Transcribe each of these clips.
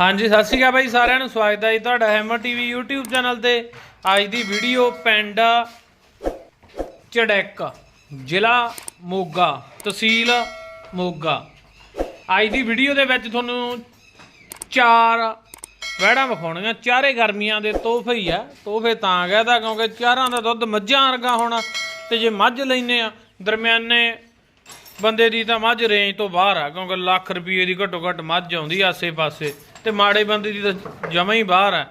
ਹਾਂਜੀ, ਸਤਿ ਸ਼੍ਰੀ ਅਕਾਲ ਬਾਈ, ਸਾਰਿਆਂ ਨੂੰ ਸਵਾਗਤ ਹੈ ਜੀ ਤੁਹਾਡਾ ਹੈਮਰ ਟੀਵੀ YouTube ਚੈਨਲ ਤੇ। ਅੱਜ ਦੀ ਵੀਡੀਓ ਪਿੰਡ ਚੜੈਕ ਜ਼ਿਲ੍ਹਾ ਮੋਗਾ, ਤਹਿਸੀਲ ਮੋਗਾ। ਅੱਜ ਦੀ ਵੀਡੀਓ ਦੇ ਵਿੱਚ ਤੁਹਾਨੂੰ ਚਾਰ ਵਹਿੜਾਂ ਵਿਖਾਉਣੀਆਂ, ਚਾਰੇ ਗਰਮੀਆਂ ਦੇ ਤੋਹਫੇ ਹੀ ਆ। ਤੋਹਫੇ ਤਾਂ ਕਹਦਾ ਕਿਉਂਕਿ ਚਾਰਾਂ ਦਾ ਦੁੱਧ ਮੱਝਾਂ ਵਰਗਾ ਹੋਣਾ ਤੇ ਜੇ ਮੱਝ ਲੈਨੇ ਆ, ਦਰਮਿਆਨੇ ਬੰਦੇ ਦੀ ਤਾਂ ਮੱਝ ਰੇਂਜ ਤੋਂ ਬਾਹਰ ਆ, ਕਿਉਂਕਿ ਲੱਖ ਰੁਪਏ ਦੀ ਘੱਟੋ ਘੱਟ ਮੱਝ ਆਉਂਦੀ ਆਸੇ-ਪਾਸੇ। ਤੇ ਮਾੜੇ ਬੰਦੇ ਦੀ ਤਾਂ ਜਮਾ ਹੀ ਬਾਹਰ ਆ।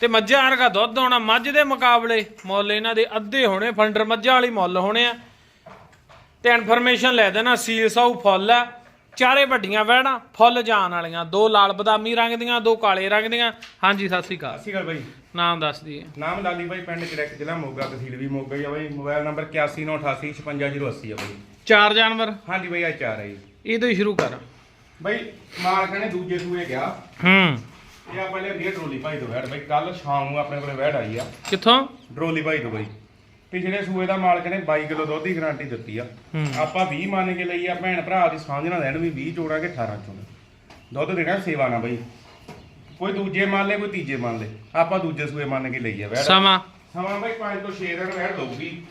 ਤੇ ਮੱਝਾਂ ਵਰਗਾ ਦੁੱਧ ਹੋਣਾ ਮੱਝ ਦੇ ਮੁਕਾਬਲੇ ਮੁੱਲ ਇਹਨਾਂ ਦੇ ਅੱਧੇ ਹੋਣੇ ਫੰਡਰ ਮੱਝਾਂ ਵਾਲੀ ਮੁੱਲ ਹੋਣੇ ਆ। ਤੇ ਇਨਫੋਰਮੇਸ਼ਨ ਲੈ ਦੇਣਾ ਸੀਲ ਸਾਊ ਫੁੱਲ ਆ। ਚਾਰੇ ਵੱਡੀਆਂ ਵਹਿੜਾਂ ਫੁੱਲ ਜਾਣ ਵਾਲੀਆਂ। ਦੋ ਲਾਲ ਬਦਾਮੀ ਰੰਗ ਦੀਆਂ ਦੋ ਕਾਲੇ ਰੰਗ ਦੀਆਂ। ਹਾਂਜੀ ਸਤਿ ਸ਼੍ਰੀ ਅਕਾਲ। ਸਤਿ ਸ਼੍ਰੀ ਅਕਾਲ ਬਾਈ। ਨਾਮ ਦੱਸ ਦਈਏ। ਨਾਮ ਲਾਲੀ ਬਾਈ ਪਿੰਡ ਚੜੈਕ ਜ਼ਿਲ੍ਹਾ ਮੋਗਾ ਤਹਿਸੀਲ ਵੀ ਮੋਗਾ ਹੀ ਆ ਬਾਈ। ਮੋਬਾਈਲ ਨੰਬਰ 8198855080 ਆ ਬਾਈ। ਚਾਰ ਜਾਨਵਰ? ਹਾਂਜੀ ਬਾਈ ਆ ਚਾਰ ਆ ਜੀ। ਇਹ ਤੋਂ ਹੀ ਸ਼ੁਰੂ ਕਰ। ਬਾਈ ਮਾਲਕਾਂ ਨੇ ਦੂਜੇ ਸੂਏ ਗਿਆ। ਹੂੰ। ਇਹ ਆਪਾਂ ਲੈ ਰੀਅ ਟਰੋਲੀ ਭਾਈ ਤੋਂ ਵੈੜ। ਬਾਈ ਕੱਲ ਸ਼ਾਮ ਨੂੰ ਆਪਣੇ ਕੋਲੇ ਵੈੜ ਆਈ ਆ। ਕਿੱਥੋਂ? ਟਰੋਲੀ ਭਾਈ ਤੋਂ ਬਾਈ। ਪਿਛਲੇ ਸੂਏ ਦਾ ਮਾਲਕ ਨੇ 22 ਕਿਲੋ ਦੁੱਧ ਦੀ ਗਾਰੰਟੀ ਦਿੱਤੀ ਆ। ਹੂੰ। ਆਪਾਂ 20 ਮੰਨ ਕੇ ਲਈ ਆ ਭੈਣ ਭਰਾ ਦੀ ਸਾਂਝ ਨਾਲ ਲੈਣ ਵੀ 20 ਚੋੜਾਂਗੇ 18 ਚੋੜ ਦੁੱਧ ਦੇਣਾ ਸੇਵਾ ਨਾ ਬਾਈ। ਕੋਈ ਦੂਜੇ ਮੰਨ ਲੈ ਕੋਈ ਤੀਜੇ ਮੰਨ ਲੈ। ਆਪਾਂ ਦੂਜੇ ਸੂਏ ਮੰਨ ਕੇ ਲਈ ਆ ਵੈੜ। ਸਮਾਂ। ਸਮਾਂ ਬਾਈ 5 ਤੋਂ 6 ਦਿਨ ਵੈੜ ਦਊਗੀ।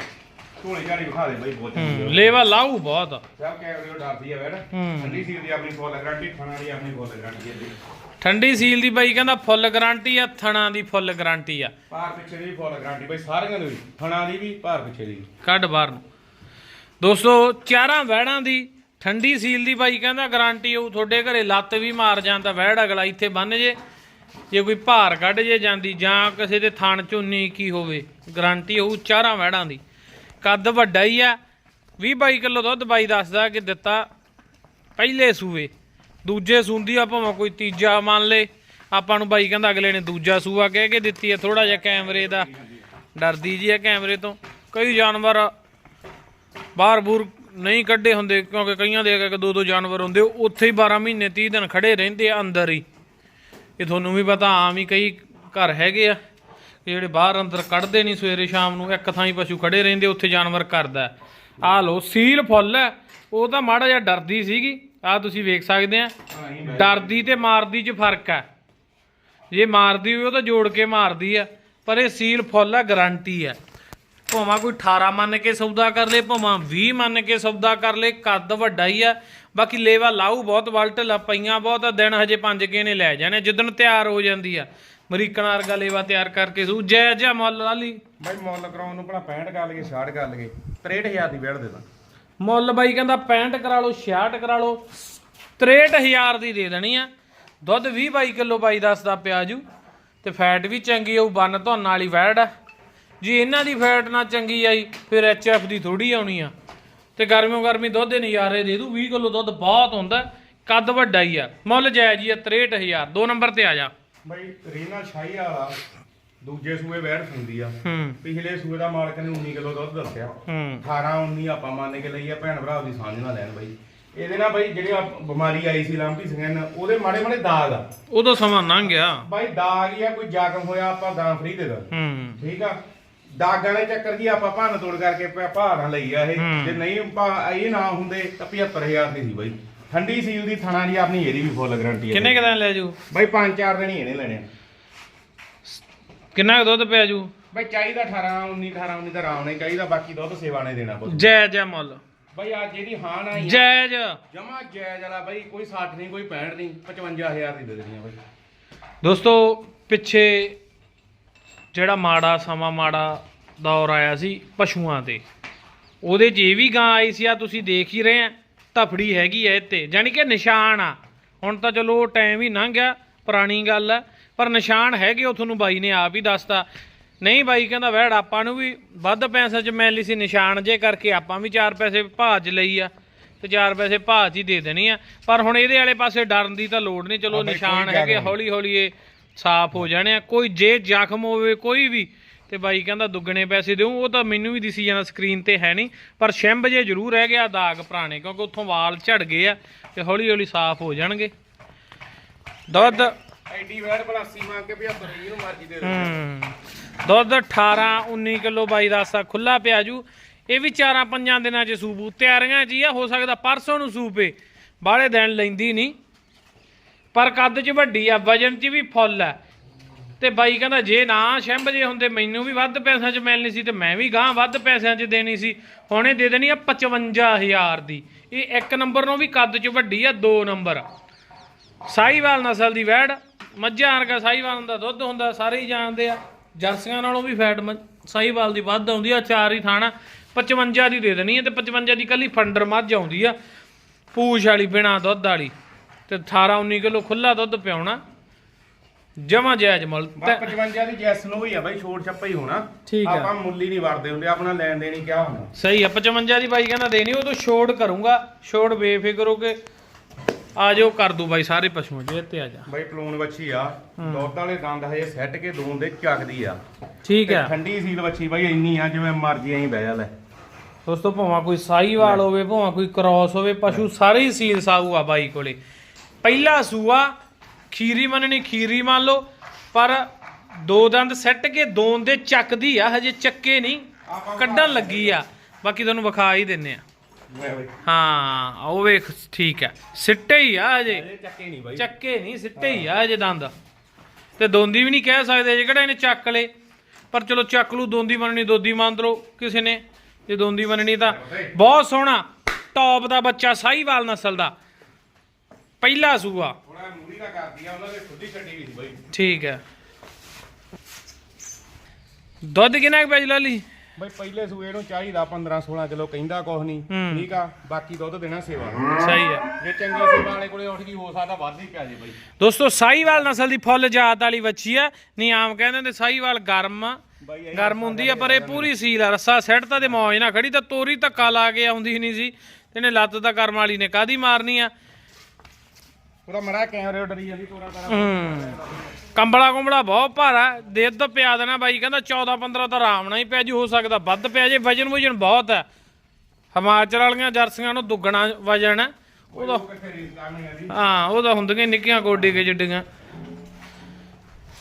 ਢੋਲੀ ਝਾੜੀ ਵਿਖਾ ਦੇ ਬਾਈ ਬਹੁਤ ਚੰਗੀ ਹੂੰ ਆ। ਲੇਵਾ ਲਾਊ ਬਹੁਤ ਆ। ਸਭ ਕੈਮਰੇ ਉਹ ਡਰਦੀ ਆ ਵੈੜ ਹੂੰ। ਠੰਡੀ ਸੀਲ ਦੀ ਆਪਣੀ ਫੁੱਲ ਗਾਰੰਟੀ ਖਾਣਾ ਦੀ ਆਪਣੀ ਫੁੱਲ ਗਾਰੰਟੀ ਹੈ ਜੀ ਠੰਡੀ ਸੀਲ ਦੀ ਬਾਈ ਕਹਿੰਦਾ ਫੁੱਲ ਗਾਰੰਟੀ ਆ ਥਣਾ ਦੀ ਫੁੱਲ ਗਾਰੰਟੀ ਆ ਭਾਰ ਪਿੱਛੇ ਦੀ ਵੀ ਫੁੱਲ ਗਾਰੰਟੀ ਬਾਈ ਸਾਰਿਆਂ ਦੀ ਖਾਣਾ ਦੀ ਵੀ ਭਾਰ ਪਿੱਛੇ ਦੀ ਵੀ। ਕੱਢ ਬਾਹਰ ਨੂੰ ਦੋਸਤੋ ਚਾਰਾਂ ਵਹਿੜਾਂ ਦੀ ਠੰਡੀ ਸੀਲ ਦੀ ਬਾਈ ਕਹਿੰਦਾ ਗਾਰੰਟੀ ਉਹ ਤੁਹਾਡੇ ਘਰੇ ਲੱਤ ਵੀ ਮਾਰ ਜਾਂਦਾ ਵਹਿੜ ਅਗਲਾ ਇੱਥੇ ਬੰਨ ਜੇ ਜੇ ਕੋਈ ਭਾਰ ਕੱਢ ਜੇ ਜਾਂਦੀ ਜਾਂ ਕਿਸੇ ਦੇ ਥਣ ਝੁੰਨੀ ਕੀ ਹੋਵੇ ਗਾਰੰਟੀ ਹੋਊ ਚਾਰਾਂ ਵਹਿੜਾਂ ਦੀ ਕੱਦ ਵੱਡਾ ਹੀ ਆ। 20 22 ਕਿਲੋ ਦੁੱਧ ਬਾਈ ਦੱਸਦਾ ਕਿ ਦਿੱਤਾ ਪਹਿਲੇ ਸੂਏ। ਦੂਜੇ ਸੂੰਦੀ ਆ, ਭਾਵੇਂ ਕੋਈ ਤੀਜਾ ਮੰਨ ਲੇ। ਆਪਾਂ ਨੂੰ ਬਾਈ ਕਹਿੰਦਾ ਅਗਲੇ ਨੇ ਦੂਜਾ ਸੂਆ ਕਹਿ ਕੇ ਦਿੱਤੀ ਆ ਥੋੜਾ ਜਿਹਾ ਕੈਮਰੇ ਦਾ। ਡਰਦੀ ਜੀ ਹੈ ਕੈਮਰੇ ਤੋਂ। ਕਈ ਜਾਨਵਰ ਬਾਹਰ ਬੂਰ ਨਹੀਂ ਕੱਢੇ ਹੁੰਦੇ, ਕਿਉਂਕਿ ਕਈਆਂ ਦੇ ਇੱਕ ਦੋ ਦੋ ਜਾਨਵਰ ਹੁੰਦੇ। ਉਹ ਉੱਥੇ ਹੀ 12 ਮਹੀਨੇ 30 ਦਿਨ ਖੜੇ ਰਹਿੰਦੇ ਆ ਅੰਦਰ ਹੀ। ਇਹ ਤੁਹਾਨੂੰ ਵੀ ਪਤਾ, ਆਮ ਹੀ ਕਈ ਘਰ ਹੈਗੇ ਆ। ਇਹ ਜਿਹੜੇ ਬਾਹਰ ਅੰਦਰ ਕੱਢਦੇ ਨਹੀਂ ਸਵੇਰੇ ਸ਼ਾਮ ਨੂੰ, ਇੱਕ ਥਾਂ ਹੀ ਪਸ਼ੂ ਖੜੇ ਰਹਿੰਦੇ, ਉੱਥੇ ਜਾਨਵਰ ਕਰਦਾ ਆ ਲੋ ਸੀਲ ਫੁੱਲ ਹੈ। ਉਹ ਤਾਂ ਮਾੜਾ ਜਿਹਾ ਡਰਦੀ ਸੀਗੀ। ਆਹ ਤੁਸੀਂ ਵੇਖ ਸਕਦੇ ਆ। ਹਾਂ ਡਰਦੀ ਤੇ ਮਾਰਦੀ 'ਚ ਫ਼ਰਕ ਹੈ। ਜੇ ਮਾਰਦੀ ਹੋਈ ਉਹ ਤਾਂ ਜੋੜ ਕੇ ਮਾਰਦੀ ਆ ਪਰ ਇਹ ਸੀਲ ਫੁੱਲ ਆ ਗਾਰੰਟੀ ਆ ਭਾਵੇਂ ਕੋਈ 18 ਮੰਨ ਕੇ ਸੌਦਾ ਕਰ ਲੇ, ਭਾਵੇਂ 20 ਮੰਨ ਕੇ ਸੌਦਾ ਕਰ ਲੇ, ਕੱਦ ਵੱਡਾ ਹੀ ਆ ਬਾਕੀ ਲੇਵਾ ਲਾਊ ਬਹੁਤ ਵਲਟ ਲਾ ਪਈਆਂ ਬਹੁਤ ਆ ਦਿਨ ਹਜੇ ਪੰਜ ਕੇ ਨੇ ਲੈ ਜਾਣੇ ਜਿੱਦਣ ਤਿਆਰ ਹੋ ਜਾਂਦੀ ਆ। ਅਮਰੀਕਨ ਵਰਗਾ ਲੇਵਾ ਤਿਆਰ ਕਰਕੇ ਸੂ ਜੈ ਜੈ ਮੁੱਲ ਲਾਲੀ ਬਾਈ ਮੁੱਲ ਕਰਾਉਣ ਨੂੰ ਭਲਾ 65 ਕਰ ਲਈਏ 60 ਕਰ ਲਈਏ 63000 ਦੀ ਵੈੜ ਦੇ ਦਾਂ। ਮੁੱਲ ਬਾਈ ਕਹਿੰਦਾ 65 ਕਰਾ ਲਓ 66 ਕਰਾ ਲਓ 63000 ਦੀ ਦੇ ਦੇਣੀ ਆ। ਦੁੱਧ 20 22 ਕਿਲੋ ਬਾਈ ਦੱਸਦਾ ਪਿਆਜੂ ਤੇ ਫੈਟ ਵੀ ਚੰਗੀ ਆਊ ਬੰਨ ਧੁੰਨ ਵਾਲੀ ਵੈੜ ਆ। ਜੇ ਇਹਨਾਂ ਦੀ ਫੈਟ ਨਾ ਚੰਗੀ ਆਈ ਫਿਰ ਐਚਐਫ ਦੀ ਥੋੜੀ ਆਉਣੀ ਆ। ਤੇ ਗਰਮੀਓ ਗਰਮੀ ਦੁੱਧ ਦੇ ਨਜ਼ਾਰੇ ਦੇ ਦੂ 20 ਕਿਲੋ ਦੁੱਧ ਬਹੁਤ ਹੁੰਦਾ ਕੱਦ ਵੱਡਾ ਹੀ ਆ। ਮੁੱਲ ਜਾਇਜ਼ ਹੀ ਆ 63000 ਦੋ ਨੰਬਰ ਤੇ ਆ ਜਾ। ਬਾਈ ਰੀਨਾ ਸ਼ਾਹੀ ਵਾਲਾ ਦੂਜੇ ਸੂਏ ਵੈੜ ਹੁੰਦੀ ਆ। ਹੂੰ। ਪਿਛਲੇ ਸੂਏ ਦਾ ਮਾਲਕ ਨੇ 19 ਕਿਲੋ ਦੁੱਧ ਦੱਸਿਆ। ਹੂੰ। 18 19 ਆਪਾਂ ਮੰਨ ਕੇ ਲਈ ਆ ਭੈਣ ਭਰਾ ਦੀ ਸਾਂਝ ਨਾਲ ਲੈਣ ਬਾਈ। ਇਹਦੇ ਨਾਲ ਬਾਈ ਜਿਹੜੀ ਆ ਬਿਮਾਰੀ ਆਈ ਸੀ ਲਾਂਪੀ ਸਗਨ ਉਹਦੇ ਮਾੜੇ ਮਾੜੇ ਦਾਗ ਆ। ਉਦੋਂ ਸਮਾਂ ਲੰਘ ਗਿਆ। ਬਾਈ ਦਾਗ ਹੀ ਆ ਕੋਈ ਜ਼ਖਮ ਹੋਇਆ ਆਪਾਂ ਦਾਂ ਫ੍ਰੀ ਦੇ ਦਾਂ ਹੂੰ। ਠੀਕ ਆ? ਦਾਗਾਂ ਦੇ ਚੱਕਰ ਜੀ ਆਪਾਂ ਭੰਨ ਤੋੜ ਕਰਕੇ ਭਾਰਾਂ ਲਈ ਆ ਇਹ। ਜੇ ਨਹੀਂ ਭਾ- ਇਹ ਨਾ ਹੁੰਦੇ ਤਾਂ 75000 ਦੀ ਸੀ ਬਾਈ। ਠੰਡੀ ਸੀਲ ਦੀ ਥਣਾ ਦੀ ਆਪਣੀ ਇਹਦੀ ਵੀ ਫੁੱਲ ਗਾਰੰਟੀ ਹੈ ਕਿੰਨੇ ਕੁ ਦਿਨ ਲੈ ਜੂ? ਬਾਈ 5-4 ਦਿਨ ਹੀ ਇਹਨੇ ਲੈਣੇ ਆ। ਕਿੰਨਾ ਕੁ ਦੁੱਧ ਪਿਆ ਜੂ? ਬਾਈ ਚਾਹੀਦਾ 18 19 18 19 ਦਾ ਆਰਾਮ ਨਹੀਂ ਚਾਹੀਦਾ ਬਾਕੀ ਦੁੱਧ ਸੇਵਾ ਨੇ ਦੇਣਾ ਪੁੱਤ ਜੈ ਜੈ ਮੁੱਲ। ਬਾਈ ਅੱਜ ਇਹਦੀ ਹਾਂ ਨਾ ਹੀ ਜਮਾ ਜਾਇਜ਼ ਵਾਲਾ ਬਾਈ ਕੋਈ 60 ਨਹੀਂ ਕੋਈ 65 ਨਹੀਂ 55000 ਦੀ ਦੇ ਦੇਣੀ ਆ ਬਾਈ। ਦੋਸਤੋ ਪਿੱਛੇ ਜਿਹੜਾ ਮਾੜਾ ਸਮਾਂ ਮਾੜਾ ਦੌਰ ਆਇਆ ਸੀ ਪਸ਼ੂਆਂ ਤੇ। ਉਹਦੇ 'ਚ ਇਹ ਵੀ ਗਾਂ ਆਈ ਸੀ ਆ ਤੁਸੀਂ ਦੇਖ ਹੀ ਰਹੇ ਆ ਧਫੜੀ ਹੈਗੀ ਐ ਇੱਥੇ। ਜਾਨੀ ਕਿ ਨਿਸ਼ਾਨ ਆ। ਹੁਣ ਤਾਂ ਚਲੋ ਟਾਈਮ ਹੀ ਲੰਘ ਗਿਆ ਪੁਰਾਣੀ ਗੱਲ ਆ। ਪਰ ਨਿਸ਼ਾਨ ਹੈਗੇ ਉਹ ਤੁਹਾਨੂੰ ਬਾਈ ਨੇ ਆਪ ਹੀ ਦੱਸਤਾ। ਨਹੀਂ ਬਾਈ ਕਹਿੰਦਾ ਵੈੜ ਆਪਾਂ ਨੂੰ ਵੀ ਵੱਧ ਪੈਸੇ 'ਚ ਮਿਲੀ ਸੀ ਨਿਸ਼ਾਨ ਜੇ ਕਰਕੇ ਆਪਾਂ ਵੀ 4 ਪੈਸੇ ਭਾਜ ਲਈ ਆ ਤੇ 4 ਪੈਸੇ ਭਾਜ ਹੀ ਦੇ ਦੇਣੀ ਆ। ਪਰ ਹੁਣ ਇਹਦੇ ਵਾਲੇ ਪਾਸੇ ਡਰਨ ਦੀ ਤਾਂ ਲੋੜ ਨਹੀਂ ਚਲੋ ਨਿਸ਼ਾਨ ਹੈਗੇ ਹੌਲੀ ਹੌਲੀ ਇਹ ਸਾਫ਼ ਹੋ ਜਾਣੇ ਆ। ਕੋਈ ਜੇ ਜ਼ਖਮ ਹੋਵੇ ਕੋਈ ਵੀ ਤੇ ਬਾਈ ਕਹਿੰਦਾ ਦੁੱਗਣੇ ਪੈਸੇ ਦੇਉ ਉਹ ਤਾਂ ਮੈਨੂੰ ਵੀ ਦਿਸੀ ਜਾਣਾ ਸਕਰੀਨ ਤੇ ਹੈ ਨਹੀਂ। ਪਰ ਛਿੰਬ ਜੇ ਜ਼ਰੂਰ ਰਹਿ ਗਿਆ ਦਾਗ ਪੁਰਾਣੇ ਕਿਉਂਕਿ ਉੱਥੋਂ ਵਾਲ ਝੜ ਗਏ ਆ ਤੇ ਹੌਲੀ ਹੌਲੀ ਸਾਫ਼ ਹੋ ਜਾਣਗੇ। ਦੁੱਧ। ਐਡੀ ਵੈੜ ਬਲਾਸੀ ਮੰਗ ਕੇ 75 ਨੂੰ ਮਰਜ਼ੀ ਦੇ ਦੇ ਹੂੰ। ਦੁੱਧ 18 19 ਕਿਲੋ ਬਾਈ ਦੱਸਦਾ ਖੁੱਲਾ ਪਿਆ ਜੂ। ਇਹ ਵੀ ਚਾਰਾਂ ਪੰਜਾਂ ਦਿਨਾਂ ਚ ਸੂਬੂ ਤਿਆਰੀਆਂ ਜੀ ਆ ਹੋ ਸਕਦਾ ਪਰਸੋਂ ਨੂੰ ਸੂਪੇ ਬਾਹਲੇ ਦਿਨ ਲੈਂਦੀ ਨਹੀਂ। ਪਰ ਕੱਦ 'ਚ ਵੱਡੀ ਆ, ਵਜਨ 'ਚ ਵੀ ਫੁੱਲ ਆ। ਤੇ ਬਾਈ ਕਹਿੰਦਾ, ਜੇ ਨਾ ਸ਼ੰਭ ਜੇ ਹੁੰਦੇ, ਮੈਨੂੰ ਵੀ ਵੱਧ ਪੈਸਿਆਂ 'ਚ ਮਿਲਣੀ ਸੀ ਤੇ ਮੈਂ ਵੀ ਗਾਂ ਵੱਧ ਪੈਸਿਆਂ 'ਚ ਦੇਣੀ ਸੀ। ਹੁਣ ਇਹ ਦੇ ਦੇਣੀ ਆ 55000 ਦੀ। ਇਹ ਇੱਕ ਨੰਬਰ ਨੂੰ ਵੀ ਕੱਦ 'ਚ ਵੱਡੀ ਆ, ਦੋ ਨੰਬਰ। ਸਾਈਵਾਲ ਨਸਲ ਦੀ ਵੈੜ। ਮੱਝਾਂ ਵਰਗਾ ਸਾਈਵਾਲ ਦਾ ਦੁੱਧ ਹੁੰਦਾ, ਸਾਰੇ ਹੀ ਜਾਣਦੇ ਆ। ਜਰਸੀਆਂ ਨਾਲੋਂ ਵੀ ਫੈਟ ਮ- ਸਾਹੀਵਾਲ ਦੀ ਵੱਧ ਆਉਂਦੀ ਆ, ਚਾਰ ਹੀ ਥਾਣਾ। 55 ਦੀ ਦੇ ਦੇਣੀ ਹੈ ਤੇ 55 ਦੀ ਕੱਲੀ ਫੰਡਰ ਮੱਝ ਆਉਂਦੀ ਆ। ਪੂਛ ਵਾਲੀ ਬਿਨਾ ਦੁੱਧ ਵਾਲੀ। ਤੇ 18 19 ਕਿਲੋ ਖੁੱਲਾ ਦੁੱਧ ਪਿਆਉਣਾ ਜਮਾ ਜਾਇਜ਼ ਮੁੱਲ। ਤੇ 55 ਦੀ ਜੈਸ ਨੂੰ ਹੀ ਆ ਬਾਈ ਛੋੜ ਛੱਪਾ ਹੀ ਹੋਣਾ। ਠੀਕ ਆ। ਆਪਾਂ ਮੁੱਲ ਹੀ ਨਹੀਂ ਵਰਦੇ ਹੁੰਦੇ ਆਪਣਾ ਲੈਣ ਦੇਣ ਹੀ ਕਿਆ ਹੁੰਦਾ। ਸਹੀ ਆ 55 ਦੀ ਬਾਈ ਕਹਿੰਦਾ ਦੇਣੀ ਉਹ ਤੋਂ ਛੋੜ ਕਰੂੰਗਾ। ਛੋੜ ਬੇਫਿਕਰ ਹੋ ਕੇ ਆ ਜਾਓ ਕਰ ਦੂ ਬਾਈ ਸਾਰੇ ਪਸ਼ੂਆਂ ਦੇ ਤੇ ਆ ਜਾ। ਬਾਈ ਪਲੂਨ ਵੱਛੀ ਆ। ਦੁੱਧ ਵਾਲੇ ਦੰਦ ਹਜੇ ਸੈੱਟ ਕੇ ਦੋਨ ਦੇ ਚੱਕਦੀ ਆ। ਠੀਕ ਆ। ਠੰਡੀ ਸੀਲ ਵੱਛੀ ਬਾਈ ਇੰਨੀ ਆ ਜਿਵੇਂ ਮਰਜ਼ੀ ਐਂ ਬਹਿ ਜਾ ਲੈ। ਦੋਸਤੋ ਭਾਵੇਂ ਕੋਈ ਸਾਈਵਾਲ ਹੋਵੇ ਭਾਵੇਂ ਕੋਈ ਕ੍ਰਾਸ ਹੋਵੇ ਪਸ਼ੂ ਸਾਰੇ ਹੀ ਸੀਲ ਸਾਊ ਆ ਬਾਈ ਕੋਲੇ। ਪਹਿਲਾ ਸੂਆ ਖੀਰੀ ਮੰਨਣੀ ਖੀਰੀ ਮੰਨ ਲਓ ਪਰ ਦੋ ਦੰਦ ਸੱਟ ਕੇ ਦੋਨ ਦੇ ਚੱਕਦੀ ਆ ਹਜੇ ਚੱਕੇ ਨਹੀਂ ਕੱਢਣ ਲੱਗੀ ਆ। ਬਾਕੀ ਤੁਹਾਨੂੰ ਵਿਖਾ ਹੀ ਦਿੰਨੇ ਆ। ਹਾਂ ਉਹ ਵੇਖ ਠੀਕ ਹੈ ਸਿੱਟੇ ਹੀ ਆ ਹਜੇ। ਚੱਕੇ ਨਹੀਂ ਬਾਈ। ਚੱਕੇ ਨਹੀਂ ਸਿੱਟੇ ਹੀ ਆ ਹਜੇ ਦੰਦ। ਤੇ ਦੋਂਦੀ ਵੀ ਨਹੀਂ ਕਹਿ ਸਕਦੇ ਜੇ ਕਿਹੜਾ ਇਹਨੇ ਚੱਕ ਲੇ। ਪਰ ਚਲੋ ਚੱਕ ਲੂ ਦੋਂਦੀ ਮੰਨਣੀ ਦੋਦੀ ਮੰਨ ਲਓ ਕਿਸੇ ਨੇ। ਜੇ ਦੋਂਦੀ ਮੰਨਣੀ ਤਾਂ ਬਹੁਤ ਸੋਹਣਾ ਟੌਪ ਦਾ ਬੱਚਾ ਸਾਹੀਵਾਲ ਨਸਲ ਦਾ। ਪਹਿਲਾ ਸੂਆ। ਥੋੜਾ ਮੂਰੀ ਦਾ ਕਰਦੀ ਆ ਉਹਨਾਂ ਦੇ ਖੁੱਦੀ ਛੱਡੀ ਵੀ ਸੀ ਬਾਈ। ਠੀਕ ਹੈ। ਦੁੱਧ ਕਿੰਨਾ ਕੁ ਪਿਆ ਜੀ ਲਾਲੀ? ਬਾਈ ਪਹਿਲੇ ਸੂਏ ਨੂੰ ਚਾਹੀਦਾ 15 16 ਕਿਲੋ ਕਹਿੰਦਾ ਕੁਛ ਨਹੀਂ ਹੂੰ। ਠੀਕ ਆ ਬਾਕੀ ਦੁੱਧ ਦੇਣਾ ਸੇਵਾ। ਸਹੀ ਹੈ। ਜੇ ਚੰਗੀ ਸੇਵਾ ਵਾਲੇ ਕੋਲੇ ਉੱਠ ਗਈ ਹੋ ਸਕਦਾ ਵੱਧ ਹੀ ਪੈ ਜੇ ਬਾਈ। ਦੋਸਤੋ ਸਾਹੀਵਾਲ ਨਸਲ ਦੀ ਫੁੱਲ ਜਾਤ ਵਾਲੀ ਬੱਚੀ ਆ। ਨਹੀਂ ਆਮ ਕਹਿੰਦੇ ਨੇ ਸਾਹੀਵਾਲ ਗਰਮ ਆ। ਬਾਈ ਇਹ ਗਰਮ ਹੁੰਦੀ ਆ ਪਰ ਇਹ ਪੂਰੀ ਸੀਲ ਆ। ਰੱਸਾ ਸੈੱਟ ਤਾਂ ਦੇ ਮੌਜ ਨਾ ਖੜੀ ਤਾਂ ਤੋਰੀ ਧੱਕਾ ਲਾ ਕੇ ਆਉਂਦੀ ਨਹੀਂ ਸੀ। ਤੇ ਇਹਨੇ ਲੱਤ ਤਾਂ ਕਰਮ ਵਾਲੀ ਨੇ ਕਾਦੀ ਮਾਰਨੀ ਆ? ਉਹਦਾ ਮਰਾ ਕੈਮਰੇ ਡਰੀ ਜਾਂਦੀ ਤੋਰਾ ਤਾਰਾ। ਹੂੰ। ਕੰਬਲਾ ਕੁੰਬਲਾ ਬਹੁਤ ਭਾਰਾ ਦੁੱਧ ਪਿਆ ਦੇਣਾ ਬਾਈ ਕਹਿੰਦਾ 14 15 ਤਾਂ ਆਰਾਮ ਨਾਲ ਹੀ ਪਿਆ ਜੀ ਹੋ ਸਕਦਾ ਵੱਧ ਪਿਆ ਜੇ ਵਜਨ ਵਜਨ ਬਹੁਤ ਹੈ। ਹਿਮਾਚਲ ਵਾਲੀਆਂ ਜਰਸੀਆਂ ਨੂੰ ਦੁੱਗਣਾ ਵਜਨ ਹੈ। ਉਹਦਾ ਕਿੱਥੇ ਰੀਸ ਕਰਨੀ ਆ ਜੀ? ਹਾਂ ਉਹਦਾ ਹੁੰਦੀਆਂ ਨਿੱਕੀਆਂ ਗੋਡੀ ਕੇ ਜਿੱਡੀਆਂ।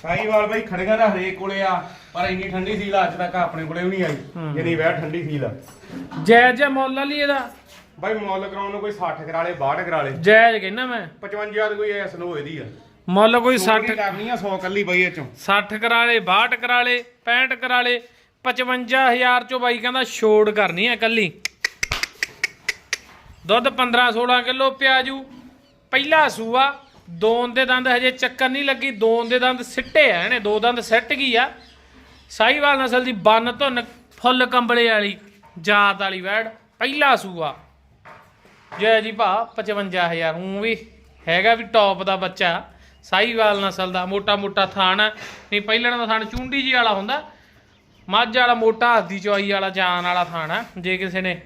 ਸਾਈਵਾਲ ਬਾਈ ਖੜੀਆਂ ਦਾ ਹਰੇਕ ਕੋਲੇ ਆ ਪਰ ਇੰਨੀ ਠੰਡੀ ਸੀਲ ਅੱਜ ਤੱਕ ਆਪਣੇ ਕੋਲੇ ਵੀ ਨਹੀਂ ਆਈ। ਜਿੰਨੀ ਵਹਿ ਠੰਡੀ ਸੀਲ ਆ। ਜਾਇਜ਼ ਜਿਹਾ ਮੁੱਲ ਵਾਲੀ ਇਹਦਾ। ਬਾਈ ਮੁੱਲ ਕਰਾਉਣ ਨੂੰ ਕੋਈ 60 ਕਰਾਲੇ 62 ਕਰਾਲੇ ਜਾਇਜ਼ ਕਹਿੰਦਾ ਮੈਂ। 55 ਦੀ ਕੋਈ ਐਸ ਨੋ ਇਹਦੀ ਆ। ਮੁੱਲ ਕੋਈ 60 60 ਕਰਨੀ ਆ 100 ਕੱਲੀ ਬਾਈ ਇਹ ਚੋਂ। 60 ਕਰਾਲੇ 62 ਕਰਾਲੇ 65 ਕਰਾਲੇ 55000 ਚੋਂ ਬਾਈ ਕਹਿੰਦਾ ਛੋੜ ਕਰਨੀ ਹੈ ਕੱਲੀ ਦੁੱਧ 15 16 ਕਿਲੋ ਪਿਆਜੂ ਪਹਿਲਾ ਸੂਆ ਦੋਨ ਦੇ ਦੰਦ ਹਜੇ ਚੱਕਰ ਨਹੀਂ ਲੱਗੀ ਦੋਨ ਦੇ ਦੰਦ ਸਿੱਟੇ ਆ ਇਹਨੇ ਦੋ ਦੰਦ ਸਿੱਟ ਗਈ ਆ। ਸਾਹੀਵਾਲ ਨਸਲ ਦੀ ਬੰਨ ਧੁੰਨ ਫੁੱਲ ਕੰਬਲੇ ਵਾਲੀ ਜਾਤ ਵਾਲੀ ਵੈੜ ਪਹਿਲਾ ਸੂਆ। ਜੈ ਜੀ ਭਾ 55000 ਹੂੰ ਵੀ ਹੈਗਾ ਵੀ ਟੌਪ ਦਾ ਬੱਚਾ, ਸਾਈਵਾਲ ਨਸਲ ਦਾ ਮੋਟਾ ਮੋਟਾ ਥਾਣ ਹੈ ਨਹੀਂ, ਪਹਿਲਣ ਦਾ ਥਾਣ ਚੁੰਡੀ ਜੀ ਵਾਲਾ ਹੁੰਦਾ, ਮੱਝ ਵਾਲਾ ਮੋਟਾ, ਹੱਦੀ ਚੋਈ ਵਾਲਾ, ਜਾਨ ਵਾਲਾ ਥਾਣ ਆ। ਜੇ ਕਿਸੇ ਨੇ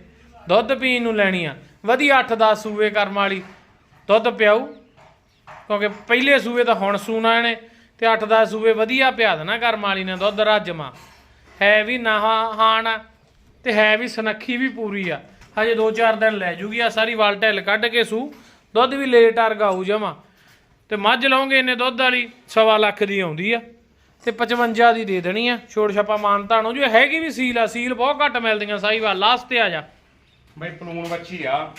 ਦੁੱਧ ਪੀਣ ਨੂੰ ਲੈਣੀ ਆ, ਵਧੀਆ 8-10 ਸੂਏ ਕਰਮ ਵਾਲੀ ਦੁੱਧ ਪਿਆਊ, ਕਿਉਂਕਿ ਪਹਿਲੇ ਸੂਏ ਤਾਂ ਹੁਣ ਸੂਣਾ ਨੇ ਤੇ 8-10 ਸੂਏ ਵਧੀਆ ਪਿਆ ਦੇਣਾ ਕਰਮ ਵਾਲੀ ਨੇ ਦੁੱਧ ਰਾਜਮਾ। ਹੈ ਵੀ ਨਾ ਹਾਣ ਤੇ ਹੈ ਵੀ ਸਨੱਖੀ ਵੀ ਪੂਰੀ ਆ। ਹਜੇ 2-4 ਦਿਨ ਲੈ ਜੂਗੀ ਆ ਸਾਰੀ ਵਾਲ ਢਿੱਲ ਕੱਢ ਕੇ ਸੂ। ਦੁੱਧ ਵੀ ਲੇਟ ਅਰਗਾਊ ਜਮਾ। ਤੇ ਮੱਝ ਲਾਉਂਗੇ ਇਹਨੇ ਦੁੱਧ ਵਾਲੀ ਸਵਾ ਲੱਖ ਦੀ ਆਉਂਦੀ ਆ। ਤੇ 55 ਦੀ ਦੇ ਦੇਣੀ ਆ। ਛੋੜ ਛਾਪਾ ਮਾਨਤਾ ਨੂੰ ਜੋ ਹੈਗੀ ਵੀ ਸੀਲ ਆ ਸੀਲ ਬਹੁਤ ਘੱਟ ਮਿਲਦੀਆਂ ਸਾਈਵਾਲ ਲਾਸਟ ਤੇ ਆ ਜਾ। ਬਾਈ ਪਲੂਣ ਵੱਛੀ ਆ।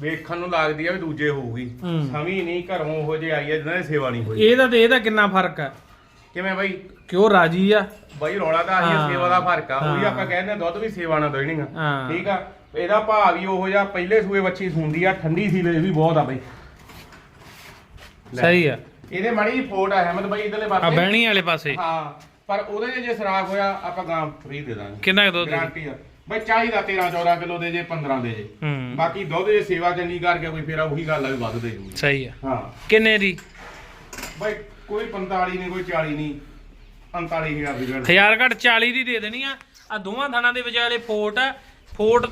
ਵੇਖਣ ਨੂੰ ਲੱਗਦੀ ਆ ਵੀ ਦੂਜੇ ਹੋਊਗੀ। ਹੂੰ। ਸਮੀ ਨਹੀਂ ਘਰੋਂ ਉਹੋ ਜੇ ਆਈ ਆ ਜਿਹਨਾਂ ਦੀ ਸੇਵਾ ਨਹੀਂ ਹੋਈ। ਇਹਦਾ ਤੇ ਇਹਦਾ ਕਿੰਨਾ ਫ਼ਰਕ ਆ। ਕਿਵੇਂ ਬਾਈ? ਕਿਉਂ ਰਾਜੀ ਆ? ਬਾਈ ਰੌਲਾ ਤਾਂ ਆਹੀ ਆ। ਸੇਵਾ ਦਾ ਫ਼ਰਕ ਆ। ਉਹੀ। ਆਪਾਂ ਕਹਿੰਦੇ ਆ, ਦੁੱਧ ਵੀ ਸੇਵਾ ਨਾਲ ਦੇਣੀ ਆ ਹਾਂ। ਠੀਕ ਆ? ਇਹਦਾ ਭਾਅ ਵੀ ਉਹੋ ਜਿਹਾ ਪਹਿਲੇ ਸੂਏ ਵੱਛੀ ਸੁੰਦੀ ਆ ਠੰਡੀ ਸੀ ਇਹ ਵੀ ਬਹੁਤ ਆ ਬਾਈ। ਸਹੀ ਆ। ਇਹਦੇ ਮਾੜੀ ਫੋਟ ਆ ਅਹਿਮਦ ਬਾਈ ਇਧਰਲੇ ਆ ਪਾਸੇ। ਬਹਿਣੀ ਵਾਲੇ ਪਾਸੇ। ਹਾਂ ਪਰ ਉਹਦੇ ਜੇ ਸਰਾਗ ਹੋਇਆ ਆਪਾਂ ਗਾਂ ਫ੍ਰੀ ਦੇ ਦਾਂਗੇ। ਕਿੰਨਾ ਕੁ ਦੁੱਧ ਗਾਰੰਟੀ ਆ। ਬਾਈ ਚਾਹੀਦਾ 13 14 ਕਿਲੋ ਦੇ ਜੇ 15 ਦੇ ਜੇ। ਬਾਕੀ ਦੁੱਧ ਜੇ ਸੇਵਾ ਚੰਗੀ ਕਰਕੇ ਕੋਈ ਫੇਰ ਉਹੀ ਗੱਲ ਆ ਵੀ ਵੱਧ ਦੇ ਜੂਗੀ ਸਹੀ ਆ। ਹਾਂ। ਕਿੰਨੇ ਦੀ? ਬਾਈ ਕੋਈ 45 ਨਹੀਂ, ਕੋਈ 40 ਨਹੀਂ 45000 ਦੀ ਗੱਲ। ਹਜ਼ਾਰ ਘੱਟ 40 ਦੀ ਦੇ ਦੇਣੀ ਆ। ਆ ਦੋਵਾਂ ਥਾਣਾ ਦੇ ਵਿਚਾਲੇ ਫੋਟ ਆ। ਫੋਟ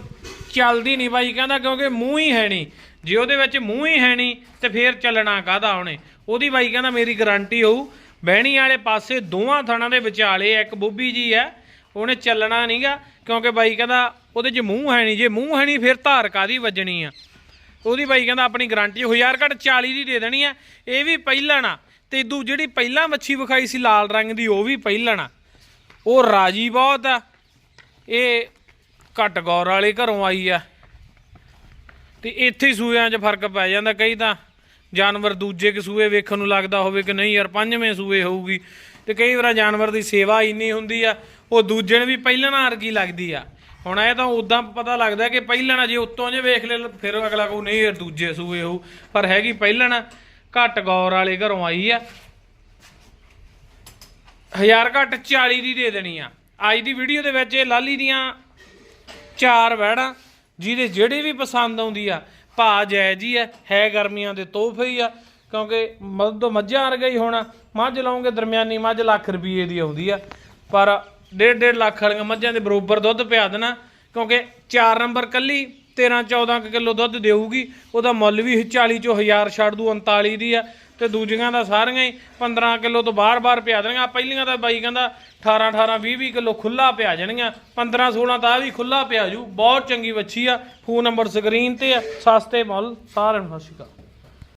ਚੱਲਦੀ ਨਹੀਂ ਬਾਈ, ਕਹਿੰਦਾ ਕਿਉਂਕਿ ਮੂੰਹ ਹੀ ਹੈ ਨਹੀਂ। ਜੇ ਉਹਦੇ ਵਿੱਚ ਮੂੰਹ ਹੀ ਹੈ ਨਹੀਂ, ਤੇ ਫੇਰ ਚੱਲਣਾ ਕਾਹਦਾ ਉਹਨੇ? ਉਹਦੀ ਬਾਈ ਕਹਿੰਦਾ ਮੇਰੀ ਗਾਰੰਟੀ ਹੋਊ। ਬਹਿਣੀ ਵਾਲੇ ਪਾਸੇ ਦੋਵਾਂ ਥਾਣਾ ਦੇ ਵਿਚਾਲੇ ਇੱਕ ਬੋਬੀ ਜੀ ਆ, ਉਹਨੇ ਚੱਲਣਾ ਨਹੀਂਗਾ। ਕਿਉਂਕਿ ਬਾਈ ਕਹਿੰਦਾ ਉਹਦੇ 'ਚ ਮੂੰਹ ਹੈ ਨਹੀਂ, ਜੇ ਮੂੰਹ ਹੈ ਨਹੀਂ, ਫਿਰ ਧਾਰ ਕਾਦੀ ਵੱਜਣੀ ਆ? ਉਹਦੀ ਬਾਈ ਕਹਿੰਦਾ ਆਪਣੀ ਗਾਰੰਟੀ ਹਜ਼ਾਰ ਘੱਟ 40 ਦੀ ਦੇ ਦੇਣੀ ਆ। ਇਹ ਵੀ ਪਹਿਲਾਂ ਨਾ ਤੇ ਦੂ ਜਿਹੜੀ ਪਹਿਲਾਂ ਮੱਛੀ ਵਿਖਾਈ ਸੀ ਲਾਲ ਰੰਗ ਦੀ, ਉਹ ਵੀ ਪਹਿਲਣਾ ਉਹ ਰਾਜੀ ਬਹੁਤ ਆ। ਇਹ ਘੱਟ ਗੌਰ ਵਾਲੇ ਘਰੋਂ ਆਈ ਆ। ਤੇ ਇੱਥੇ ਹੀ ਸੂਇਆਂ 'ਚ ਫ਼ਰਕ ਪੈ ਜਾਂਦਾ ਕਈ ਤਾਂ। ਜਾਨਵਰ ਦੂਜੇ ਕਿ ਸੂਏ ਵੇਖਣ ਨੂੰ ਲੱਗਦਾ ਹੋਵੇ ਕਿ ਨਹੀਂ ਯਾਰ, ਪੰਜਵੇਂ ਸੂਏ ਹੋਊਗੀ। ਤੇ ਕਈ ਵਾਰ ਜਾਨਵਰ ਦੀ ਸੇਵਾ ਇੰਨੀ ਹੁੰਦੀ ਆ, ਉਹ ਦੂਜੇ ਨੂੰ ਵੀ ਪਹਿਲਾਂ ਨਾਲ ਕੀ ਲੱਗਦੀ ਆ। ਹੁਣ ਇਹ ਤਾਂ ਉਦਾਂ ਪਤਾ ਲੱਗਦਾ ਕਿ ਪਹਿਲਾਂ ਜੇ ਉੱਤੋਂ ਜੇ ਵੇਖ ਲੈ, ਫਿਰ ਅਗਲਾ ਕਹੂ, ਨਹੀਂ ਯਾਰ ਦੂਜੇ ਸੂਏ ਹੋਊ। ਪਰ ਹੈਗੀ ਪਹਿਲਾਂ ਘੱਟ ਗੌਰ ਵਾਲੇ ਘਰੋਂ ਆਈ ਆ। ਹਜ਼ਾਰ ਘੱਟ 40 ਦੀ ਦੇ ਦੇਣੀ ਆ। ਅੱਜ ਦੀ ਵੀਡੀਓ ਦੇ ਵਿੱਚ ਇਹ ਲਾਲੀ ਦੀਆਂ ਚਾਰ ਵਹਿੜਾਂ, ਜਿਹਦੇ ਜਿਹੜੀ ਵੀ ਪਸੰਦ ਆਉਂਦੀ ਆ ਭਾ ਜਾਇਜ਼ ਹੀ ਆ, ਹੈ ਗਰਮੀਆਂ ਦੇ ਤੋਹਫੇ ਹੀ ਆ, ਕਿਉਂਕਿ ਮੱਧ ਮੱਝਾਂ ਵਰਗਾ ਹੀ ਹੋਣਾ। ਮੱਝ ਲਾਉਂਗੇ ਦਰਮਿਆਨੀ ਮੱਝ ਲੱਖ ਰੁਪਏ ਦੀ ਆਉਂਦੀ ਆ। ਪਰ ਡੇਢ ਡੇਢ ਲੱਖ ਵਾਲੀਆਂ ਮੱਝਾਂ ਦੇ ਬਰੋਬਰ ਦੁੱਧ ਪਿਆ ਦੇਣਾ, ਕਿਉਂਕਿ 4 ਨੰਬਰ ਕੱਲੀ 13 14 ਕਿਲੋ ਦੁੱਧ ਦੇਊਗੀ, ਉਹਦਾ ਮੁੱਲ ਵੀ 40 ਚੋਂ 1000 ਛੱਡ ਦੂ 39 ਦੀ ਆ, ਤੇ ਦੂਜੀਆਂ ਦਾ ਸਾਰੀਆਂ ਹੀ 15 ਕਿਲੋ ਤੋਂ ਬਾਹਰ-ਬਾਹਰ ਪਿਆ ਦੇਣਗੀਆਂ ਪਹਿਲੀਆਂ ਤਾਂ ਬਾਈ ਕਹਿੰਦਾ 18 18 20 20 ਕਿਲੋ ਖੁੱਲਾ ਪਿਆ ਜਾਣਗੀਆਂ 15 16 ਤਾਂ ਆ ਵੀ ਖੁੱਲਾ ਪਿਆ ਜੂ। ਬਹੁਤ ਚੰਗੀ ਵੱਛੀ ਆ, ਫੋਨ ਨੰਬਰ ਸਕਰੀਨ ਤੇ ਆ। ਸਸਤੇ ਮੁੱਲ, ਸਾਰਿਆਂ ਨੂੰ ਸਤਿ ਸ਼੍ਰੀ ਅਕਾਲ।